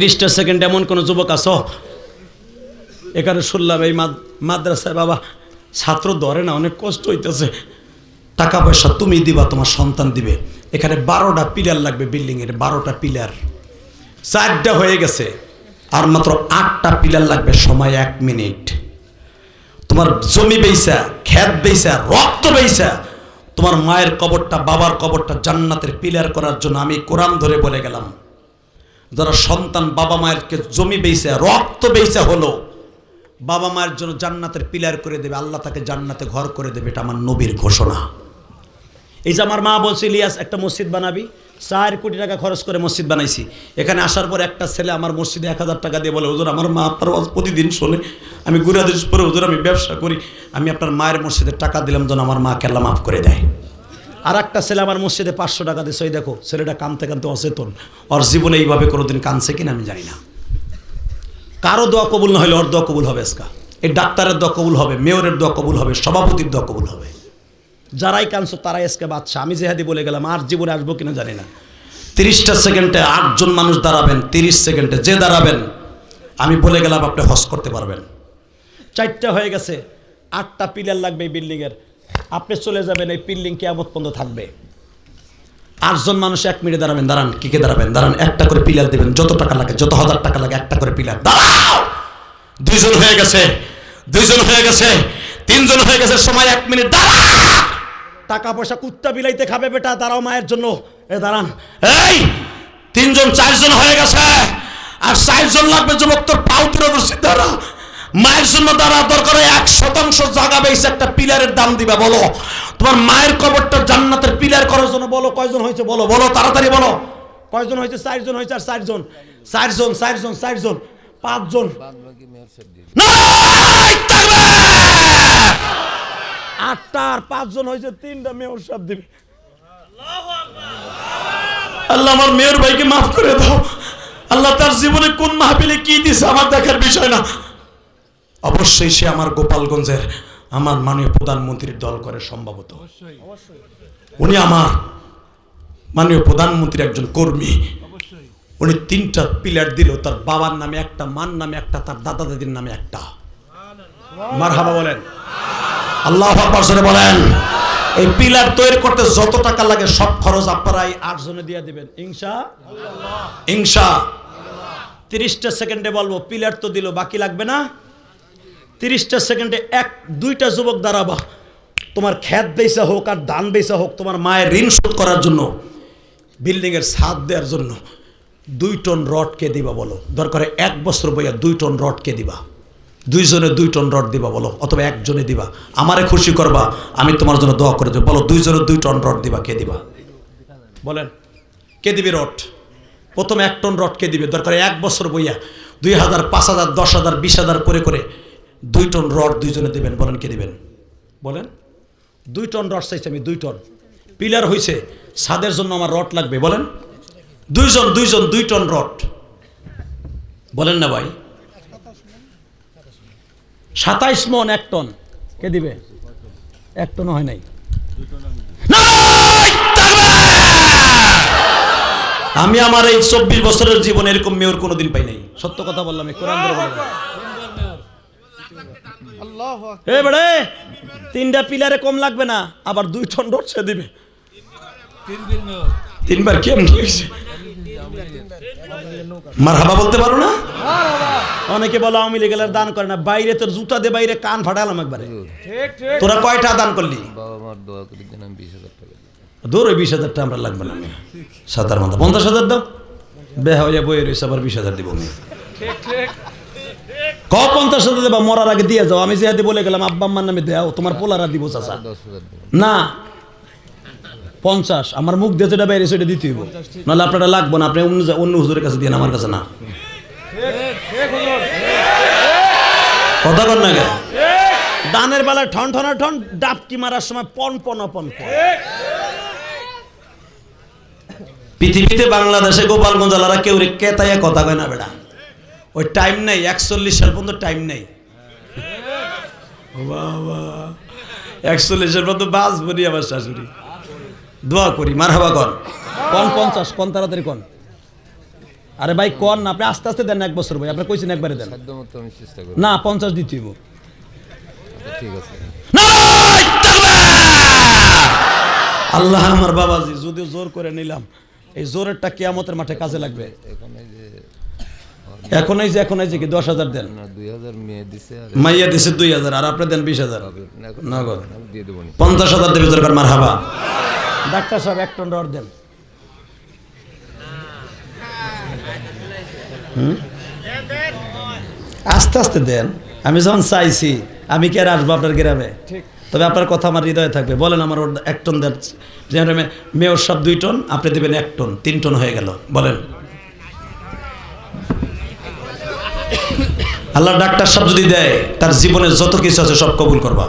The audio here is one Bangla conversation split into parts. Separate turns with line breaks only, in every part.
তিরিশটা সেকেন্ড এমন কোনো যুবক আছো? এখানে শুনলাম এই মাদ্রাসায় বাবা ছাত্র ধরে না, অনেক কষ্ট হইতেছে। টাকা পয়সা তুমি দিবা, তোমার সন্তান দিবে। এখানে বারোটা পিলার লাগবে বিল্ডিংয়ের, বারোটা পিলার। চারটা হয়ে গেছে, আর মাত্র আটটা পিলার লাগবে, সময় এক মিনিট। তোমার জমি বেইসা খ্যাত বেইসা, রক্ত বেইসা, তোমার মায়ের কবরটা, বাবার কবরটা জান্নাতের পিলার করার জন্য আমি কোরআন ধরে বলে গেলাম। যারা সন্তান বাবা মায়েরকে জমি বেইসা রক্ত বেইসা হলো, বাবা মায়ের জন্য জান্নাতের পিলার করে দেবে, আল্লাহ তাকে জান্নাতে ঘর করে দেবে, এটা আমার নবীর ঘোষণা। এই যে আমার মা বলছে, ইলিয়াস, একটা মসজিদ বানাবি। চার কোটি টাকা খরচ করে মসজিদ বানাইছি। এখানে আসার পর একটা ছেলে আমার মসজিদে এক হাজার টাকা দিয়ে বলে, হুজুর, আমার মা আপনার প্রতিদিন শোনে। আমি গুরাদেশ পরে হুজুর, আমি ব্যবসা করি। আমি আপনার মায়ের মসজিদে টাকা দিলাম যেন আমার মা কেল্লা মাফ করে দেয়। আর একটা ছেলে আমার মসজিদে পাঁচশো টাকা দিচ্ছে ওই দেখো, ছেলেটা কানতে কানতে অচেতন। ওর জীবনে এইভাবে কোনোদিন কানছে কিনা আমি জানি না। কারও দোয়া কবুল না হলে ওর দোয়া কবুল হবে আজকা। এই ডাক্তারের দোয়া কবুল হবে, মেয়রের দোয়া কবুল হবে, সভাপতির দোয়া কবুল হবে। যারাই কানছো, তারাই আজকে বাচ্চা আমি জেহাদি বলে গেলাম, আর জীবনে আসব কিনা জানি না। তিরিশটা সেকেন্ডে আটজন মানুষ দাঁড়াবেন, তিরিশ সেকেন্ডে যে দাঁড়াবেন, আমি বলে গেলাম, আপনি হস করতে পারবেন। চারটা হয়ে গেছে, আটটা পিলার লাগবে এই বিল্ডিংয়ের। আপনি চলে যাবেন, এই বিল্ডিং কেমন পর্যন্ত থাকবে। আটজন মানুষ এক মিনিটে দাঁড়াবেন, দাঁড়ান, কি কে দাঁড়াবেন? দাঁড়ান, একটা করে পিলার দেবেন, যত টাকা লাগে, যত হাজার টাকা লাগে, একটা করে পিলার। দাঁড়াও! দুইজন হয়ে গেছে, দুইজন হয়ে গেছে, তিনজন হয়ে গেছে, সময় এক মিনিট দাঁড়া টাকা পয়সা কুত্তা বিলাইতে খাবে বেটা, দাঁড়াও মায়ের জন্য। এ, দাঁড়ান। এই, তিনজন, চারজন হয়ে গেছে, আর চারজন লাগবে যুবক, তোর পাও তুলে দাঁড়া। মায়ের জন্য দাঁড়া, দরকার এক শতাংশ জায়গা বেশি একটা পিলারের দাম দিবা, বলো। তোমার মায়ের কবরটা জান্নাতের পিলার করার জন্য বলো, কয়জন হয়েছে, বলো বলো, তাড়াতাড়ি বলো। কয়জন হয়েছে? চারজন হয়েছে আর চারজন। চারজন চারজন চারজন, পাঁচজন! আটটা আর পাঁচজন হয়েছে, তিনটা মেয়র সব দিবে। আল্লাহ, আমার মেয়র ভাইকে মাফ করে দাও। আল্লাহ তার জীবনে কোন মাহফিলে কি দিছে, আমার দেখার বিষয় না। অবশ্যই সে আমার গোপালগঞ্জের আমার মাননীয় প্রধানমন্ত্রীর দল করে সম্ভবত। উনি আমার মাননীয় প্রধানমন্ত্রীর একজন কর্মী। উনি তিনটা পিলার দিল তার বাবার নামে একটা মার নামে একটা তার দাদা দাদির নামে একটা। মার হাবা বলেন। আল্লাহ বলেন। এই পিলার তৈরি করতে যত টাকা লাগে সব খরচ আপনারা এই আটজনে দিয়ে দিবেন। ইংসা ইংসা তিরিশটা সেকেন্ডে বলব পিলার তো দিল বাকি লাগবে না? তিরিশটা সেকেন্ডে এক, দুইটা যুবক দাঁড়াবা তোমার খ্যাত বেচা হোক আর দান বেচা হোক তোমার মায়ের ঋণ শোধ করার জন্য, বিল্ডিংয়ের ছাদ দেওয়ার জন্য দুই টন রড কে দিবা বলো? দরকারে এক বছর বইয়া দুই টন রড কে দিবা। দুইজনে দুই টন রড দিবা বলো, অথবা একজনে দিবা। আমারে খুশি করবা, আমি তোমার জন্য দোয়া করে দেবো। বলো, দুইজনে দুই টন রড দিবা, কে দিবা? বলেন, কে দিবে রড? প্রথম এক টন রড কে দিবে। দরকার এক বছর বইয়া দুই হাজার, পাঁচ হাজার, দশ হাজার, বিশ হাজার করে করে দুই টন রড দুইজনে দেবেন, বলেন কে দিবেন? বলেন। দুই টন রড চাইছি আমি, দুই টন। পিলার হয়েছে ছাদের জন্য আমার রড লাগবে, বলেন। দুইজন দুইজন, দুই টন রড। বলেন না ভাই। সাতাইশ মন এক টন। কে দিবে? এক টন হয় নাই। নারায় আমি আমার এই চব্বিশ বছরের জীবনে এরকম মেয়র কোনোদিন পাই নাই। সত্য কথা বললাম। তিনটা পিলারে কম লাগবে না আবার দুই টন রড সে দিবে তিনবার কেমন হয়েছে? মার হাবা বলতে পারো না? অনেকে বলো আওয়ামী লীগের দান করে না। বাইরে তোর জুতা দিয়ে বাইরে কান ফাটালাম একবারে। তোরা কয়টা দান করলি?
বাবা মার দোয়া করে দিন আমি বিশ হাজার টাকা
দূর ওই বিশ হাজার টাকা আমরা লাগবে না। সাতার মাথা। পঞ্চাশ হাজার দাও। বেহা বইয়ের রয়েছে আবার বিশ হাজার দিব আমি। ক পঞ্চাশ হাজার দেবা মরার আগে দিয়ে যাও। আমি যেহাতে বলে গেলাম আব্বা আম্মার নামে দেও। তোমার পোলারা দিব চাচা। না। পঞ্চাশ। আমার মুখ দিয়ে যেটা বাইরে সেটা দিতে হইব। নাহলে আপনারা লাগবো না। আপনি অন্য অন্য হুজুরের কাছে দিয়ে আমার কাছে না। কথা কর না? দানের বেলায় ঠন ঠনা ঠন ডাবকি মারার সময় পন পন পন পন পৃথিবীতে বাংলাদেশে গোপালগঞ্জ আলারা কেউ রে কেতাইয়া কথা কয় না বেড়া। ওই টাইম নেই একচল্লিশ সাল পর্যন্ত টাইম নেই। বাবা একচল্লিশের পর্যন্ত বাস বলি আমার শাশুড়ি। দোয়া করি মার হাবা কর। কোন পঞ্চাশ কোন তাড়াতাড়ি কোন? আরে ভাই কন না আপনি আস্তে আস্তে দেন না এক বছর ভাই আপনি কইছেন একবারে দেন। না পঞ্চাশ দিতে হইব।
আচ্ছা, ঠিক আছে।
আল্লাহ আমার বাবাজি যদিও জোর করে নিলাম এই জোরেরটা কেয়ামতের মাঠে কাজে লাগবে।
এখন যে
এখন যে এখন যে কি দশ হাজার দেন? মাইয়া দিছে দুই হাজার আর আপনি দেন বিশ হাজার। নগদ
আমি দিয়ে দেবো নি।
পঞ্চাশ হাজার দেবে দরকার মার হাবা ডাক্তার সাহেব এক টন দেন। আস্তে আস্তে দেন। আমি যখন চাইছি আমি কি আর আসব আপনার গ্রামে? তবে আপনার কথা আমার হৃদয়ে থাকবে। বলেন আমার ওর এক টন দেন। যেমন মেয়র সব দুই টন আপনি দেবেন এক টন তিন টন হয়ে গেল। বলেন। আল্লাহ ডাক্তার সব যদি দেয় তার জীবনে যত কিছু আছে সব কবুল করবা।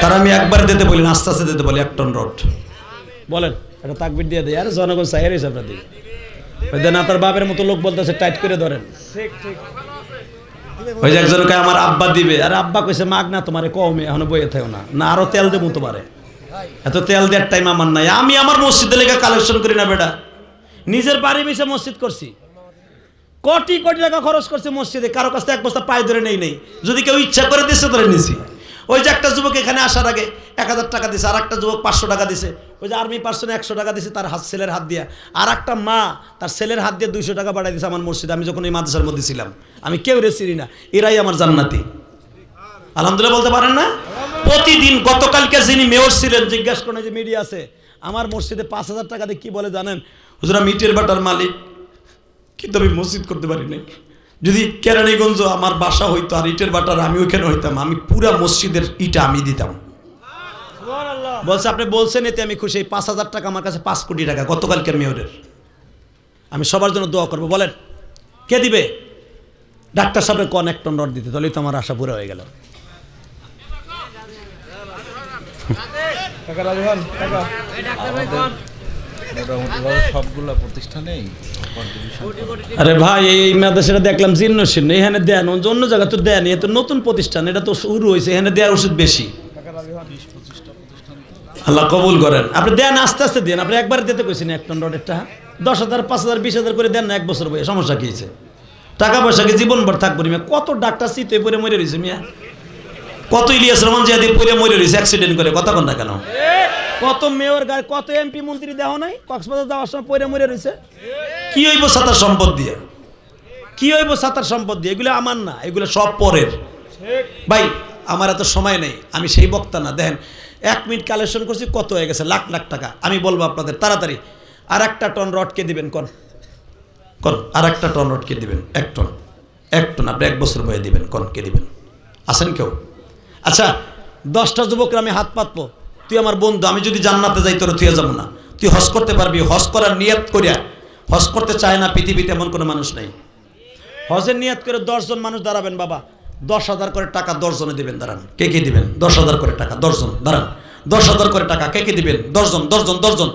তার আমি একবার দিতে বলি আস্তে আস্তে দিতে বলি এক টন রড। বলেন। এটা তাকবির দিয়ে দেয় আরে জনগণ চাইয়ের হিসাব দিই দেন আপনার বাপের মতো লোক বলতেছে টাইট করে ধরেন। ওই যে একজনকে আমার আব্বা দিবে। আরে আব্বা কইছে মাগ না তোমারে কমে এখনও বইয়ে থাকো না। না আরও তেল দেবো তোমারে। এত তেল দেওয়ার টাইম আমার নাই। আমি আমার মসজিদে লেগে কালেকশন করি না বেটা। নিজের বাড়ি বেসে মসজিদ করছি। কোটি কোটি টাকা খরচ করছে মসজিদে, কারও কাছ থেকে এক বস্তা পায়ে ধরে নেই নেই। যদি কেউ ইচ্ছা করে দিচ্ছে ধরে নিছি। ওই যে একটা যুবক এখানে আসার আগে এক হাজার টাকা দিছে, আর একটা যুবক পাঁচশো টাকা দিছে। ওই যে আর্মি পার্সনে একশো টাকা দিছে, তার হাত ছেলের হাত দিয়ে। আর একটা মা, তার ছেলের হাত দিয়ে দুইশো টাকা বাড়াই দিছে আমার মসজিদে। আমি যখন এই মাদ্রাসার মধ্যে ছিলাম, আমি কেউ রে চিনি না। এরাই আমার জান্নাতি। আলহামদুলিল্লাহ বলতে পারেন না? প্রতিদিন গতকালকে যিনি মেয়র ছিলেন, জিজ্ঞাসা করেন যে মিডিয়া আছে, আমার মসজিদে পাঁচ হাজার টাকা দিয়ে কি বলে জানেন? হুজুরা, মিটের বাটার মালিক। কিন্তু আমি মসজিদ করতে পারি নাই। যদি কেরানীগঞ্জ আমার বাসা হইতো আর ইটের বাটার আমি ওইখানে হইতাম? আমি পুরা মসজিদের ইটা আমি দিতাম। বলছে আপনি বলছেন এতে আমি খুশি। এই পাঁচ হাজার টাকা আমার কাছে পাঁচ কোটি টাকা। গতকালকের মেয়রের। আমি সবার জন্য দোয়া করব। বলেন কে দিবে? ডাক্তার সাহেবের কন এক টন রড দিতে। তাহলেই তো আমার আশা পুরো হয়ে গেল। আরে ভাই, এই মাদ্রাসাটা দেখলাম জীর্ণ শীর্ণ। এখানে দেন, অন্য জায়গা তো দেন, এ তো নতুন প্রতিষ্ঠান, এটা তো শুরু হয়েছে, এখানে দেওয়ার ওষুধ বেশি। আল্লাহ কবুল করেন। আপনি দেন, আস্তে আস্তে দেন। আপনি একবার দিতে কইছেন এক টন রডেরটা দশ হাজার, পাঁচ হাজার, বিশ হাজার করে দেন না, এক বছর বয়ে সমস্যা কী টাকা পয়সা কি জীবনভর থাকব মিয়া? কত ডাক্তার শীতে পরে মরে রয়েছে মিয়া? কত ইলিয়াস রহমান জিয়াদি পরে মরে রয়েছে অ্যাক্সিডেন্ট করে, কথা কন না কেন? কত মেয়র গায়ে, কত এমপি মন্ত্রী দেওয়া নাই? কক্সবাজার যাওয়ার সময় পরে মরে রয়েছে কি হইব সাতার সম্পদ দিয়ে? কি হইব সাতার সম্পদ দিয়ে? এগুলো আমার না, এগুলো সব পরের। ভাই, আমার এত সময় নেই, আমি সেই বক্তা না। দেখেন, এক মিনিট কালেকশন করছি, কত হয়ে গেছে? লাখ লাখ টাকা। আমি বলব আপনাদের, তাড়াতাড়ি। আর একটা টন রডকে দিবেন, কন? কন? আর একটা টন রডকে দিবেন, এক টন। এক টন, আপনি এক বছর বয়ে দিবেন, কন কে দিবেন? আছেন কেউ? আচ্ছা দশটা যুবকরা আমি হাত পাতবো। তুই আমার বন্ধু, আমি যদি জান্নাতে যাই তোর তুই যাব না। তুই হস করতে পারবি হস করার নিয়ত করিয়া। হস করতে চায় না পৃথিবীতে এমন কোনো মানুষ নেই। হজের নিয়ত করে দশজন মানুষ দাঁড়াবেন, বাবা। দশ হাজার করে টাকা দশজনে দিবেন, দাঁড়ান। কে কে দিবেন? দশ হাজার করে টাকা, দশজন, দাঁড়ান। দশ হাজার করে টাকা, কে কে দিবেন? দশজন দশজন দশজন।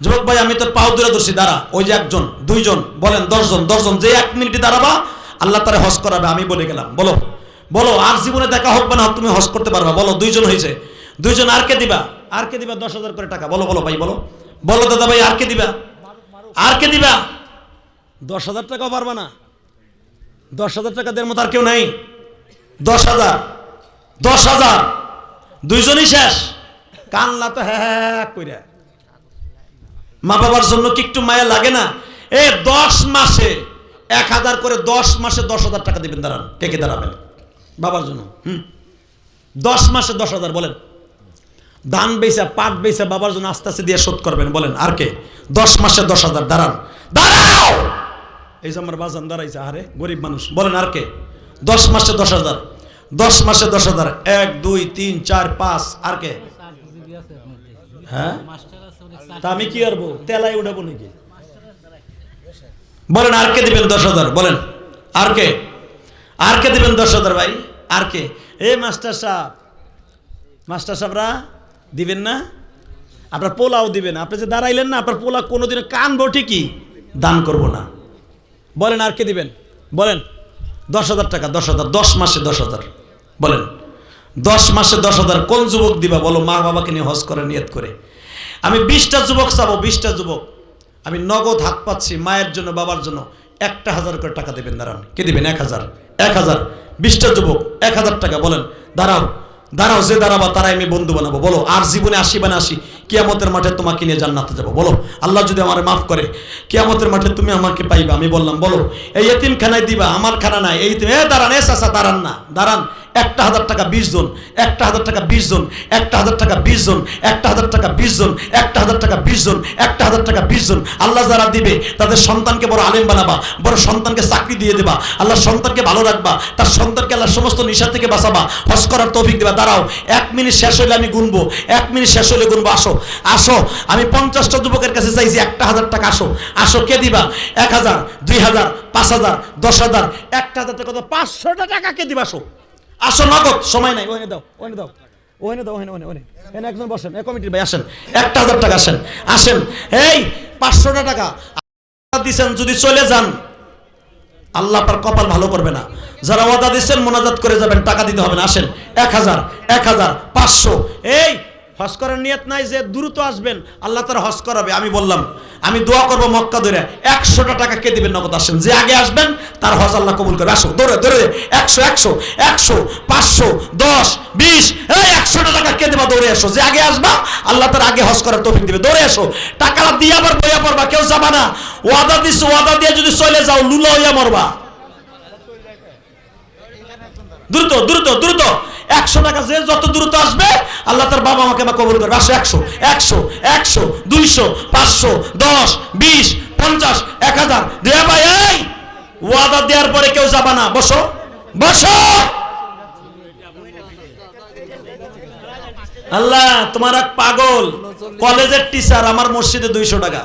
যুবক ভাই, আমি তোর পাও দূরে দর্শি দাঁড়া। ওই যে একজন, দুইজন, বলেন দশজন দশজন, যে এক মিনিটে দাঁড়াবা, আল্লাহ তারা হস করাবে, আমি বলে গেলাম। বলো বলো, আর জীবনে দেখা হোক না তুমি হস করতে পারবা। বলো, দুইজন হয়েছে। দুইজন আর কে দিবা? আর কে দিবা? দশ হাজার করে টাকা। বলো বলো ভাই, বলো। বলো দাদা ভাই, আর কে দিবা? আর কে দিবা? দশ হাজার টাকাও পারবা না। দশ হাজার টাকা দেওয়ার মতো আর কেউ নাই। দশ হাজার। দশ হাজার। দুইজনই শেষ। কানলা তো হ্যাঁ হ্যাঁ হ্যাঁ কইরা। মা বাবার জন্য কি একটু মায়া লাগে না? এ, দশ মাসে, এক হাজার করে দশ মাসে দশ হাজার টাকা দিবেন, দাঁড়ান। কে কে দাঁড়াবেন? বাবার জন্য, হুম? দশ মাসে দশ হাজার, বলেন। ধান বেচা, পাট বেচা বাবার জন্য আস্তে আস্তে দিয়ে শোধ করবেন, বলেন, আর কে? দশ মাসে দশ হাজার, দাঁড়ান। দাঁড়াও! এই যে আমার বাজান দাঁড়াইছে আরে গরিব মানুষ, বলেন, আর কে? দশ মাসে দশ হাজার, দশ মাসে দশ হাজার, এক, দুই, তিন, চার, পাঁচ, আর কে? হ্যাঁ? তা আমি কি করব? তেলাই উঠাবো নাকি? বলেন, আর কে দিবেন দশ হাজার, বলেন, আর কে? আর কে দিবেন দশ হাজার, ভাই? আর কে? এ মাস্টার সাহেব, মাস্টার সাহেবরা দিবেন না? আপনার পোলাও দিবেন আপনি যে দাঁড়াইলেন না, আপনার পোলা কোনোদিন কানবো ঠিকই, দান করব না। বলেন আর কে দিবেন? বলেন, দশ হাজার টাকা, দশ হাজার, দশ মাসে দশ হাজার। বলেন, দশ মাসে দশ হাজার কোন যুবক দিবা? বলো, মা বাবাকে নিয়ে হজ করে, নিয়ত করে। আমি বিশটা যুবক চাবো, বিশটা যুবক। আমি নগদ হাত পাচ্ছি মায়ের জন্য, বাবার জন্য। একটা হাজার করে টাকা দেবেন, দাঁড়ান। কে দিবেন? এক হাজার। এক হাজার। বিশটা যুবক, এক হাজার টাকা। বলেন, দাঁড়াও। দাঁড়াও, যে দাঁড়াবা, তারাই আমি বন্ধু বানাবো। বলো, আর জীবনে আসি বা না আসি, কিয়ামতের মাঠে তোমাকে নিয়ে জান্নাতে যাব। বলো, আল্লাহ যদি আমার মাফ করে, কিয়ামতের মাঠে তুমি আমাকে পাইবা। আমি বললাম, বলো, এই এতিম খানায় দিবা, আমার খানা নাই। এই এ, দাঁড়ান, এ চাচা, দাঁড়ান না, দাঁড়ান। একটা হাজার টাকা বিশ জন, একটা হাজার টাকা বিশ জন, একটা হাজার টাকা বিশ জন, একটা হাজার টাকা বিশ জন, একটা হাজার টাকা বিশ জন, একটা হাজার টাকা বিশ জন। আল্লাহ যারা দিবে, তাদের সন্তানকে বড় আলেম বানাবা, বড় সন্তানকে চাকরি দিয়ে দেবা আল্লাহ সন্তানকে ভালো রাখবা, তার সন্তানকে আল্লাহ সমস্ত নিশা থেকে বাঁচাবা, হজ করার তৌফিক দেবা। দাঁড়াও, এক মিনিট শেষ হলে আমি গুনবো, এক মিনিট শেষ হলে গুনবো। আসো আসো, আমি পঞ্চাশটা যুবকের কাছে চাইছি, একটা হাজার টাকা আসো। আসো, কে দিবা? এক হাজার, দুই হাজার, পাঁচ হাজার, দশ হাজার, একটা হাজার টাকা দাও পাঁচশোটা টাকা কে দিবা? আসো। আসো নগদ, সময় নাই ওখানে দাও ওখানে দাও ওখানে দাও ওখানে ওখানে ওখানে একজন বসেন, এ কমিটির ভাই, আসেন, একটা হাজার টাকা আসেন আসেন, এই, পাঁচশোটা টাকা। দিছেন, যদি চলে যান, আল্লাহ আপনার কপাল ভালো করবে না। যারা ওয়াদা দিচ্ছেন মোনাজাত করে যাবেন, টাকা দিতে হবে না, আসেন, এক হাজার এক হাজার, পাঁচশো। এই হজ করার নিয়ত নাই যে দ্রুত আসবেন, আল্লাহ তারা হজ করাবে। আমি বললাম, আমি দোয়া করব মক্কা ধরে একশোটা টাকা কে দিবেন নগদ আসেন। যে আগে আসবেন, তার হজ আল্লাহ কবুল করবে। আসো ধরে ধরে একশো একশো একশো, পাঁচশো, দশ, বিশ, এই একশোটা টাকা কে দেবা? দৌড়ে এসো। যে আগে আসবা, আল্লাহ তার আগে হজ করার তৌফিক দিবে। দৌড়ে এসো। টাকাটা দিয়ে আবার বইয়া পড়বা, কেউ যাবা না। ওয়াদা দিস ওয়াদা দিয়ে যদি চলে যাও, লুলা হইয়া মরবা। দ্রুত দ্রুত দ্রুত। একশো টাকা যে যত দ্রুত আসবে, আল্লাহ তার বাবা আমাকে আমার কবুল করবে। আসো, একশো একশো একশো, দুইশো, পাঁচশো, দশ, বিশ, পঞ্চাশ, এক হাজার। দেয়া ভাই, এই! ওয়াদা দেওয়ার পরে কেউ যাবা না। বসো বসো! আল্লাহ, তোমার এক পাগল। কলেজের টিচার আমার মসজিদে দুইশো টাকা।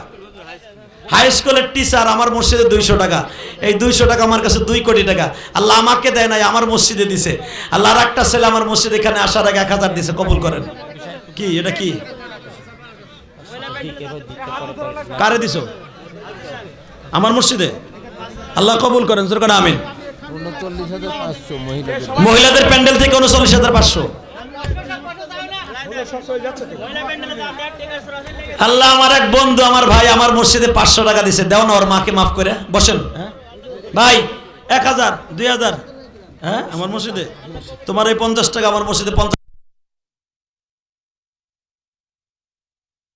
হাই স্কুলের টিচার আমার মসজিদে দুইশো টাকা। এই দুইশো টাকা আমার কাছে দুই কোটি টাকা। আল্লাহ আমাকে দেয় নাই আমার মসজিদে দিছে। আল্লাহ আর একটা ছেলে আমার মসজিদ এখানে আসার আগে এক হাজার দিছে কবুল করেন। কি এটা কি? কারে দিছ? আমার মসজিদে? আল্লাহ কবুল করেন সরকার আমিন। মহিলাদের প্যান্ডেল থেকে উনচল্লিশ হাজার পাঁচশো। আল্লাহ আমার এক বন্ধু, আমার ভাই আমার মসজিদে পাঁচশো টাকা দিছে। দেও না ওর মাকে মাফ করে। বসেন হ্যাঁ? ভাই, এক হাজার, দুই হাজার হ্যাঁ আমার মসজিদে? তোমার এই পঞ্চাশ টাকা আমার মসজিদে পঞ্চাশ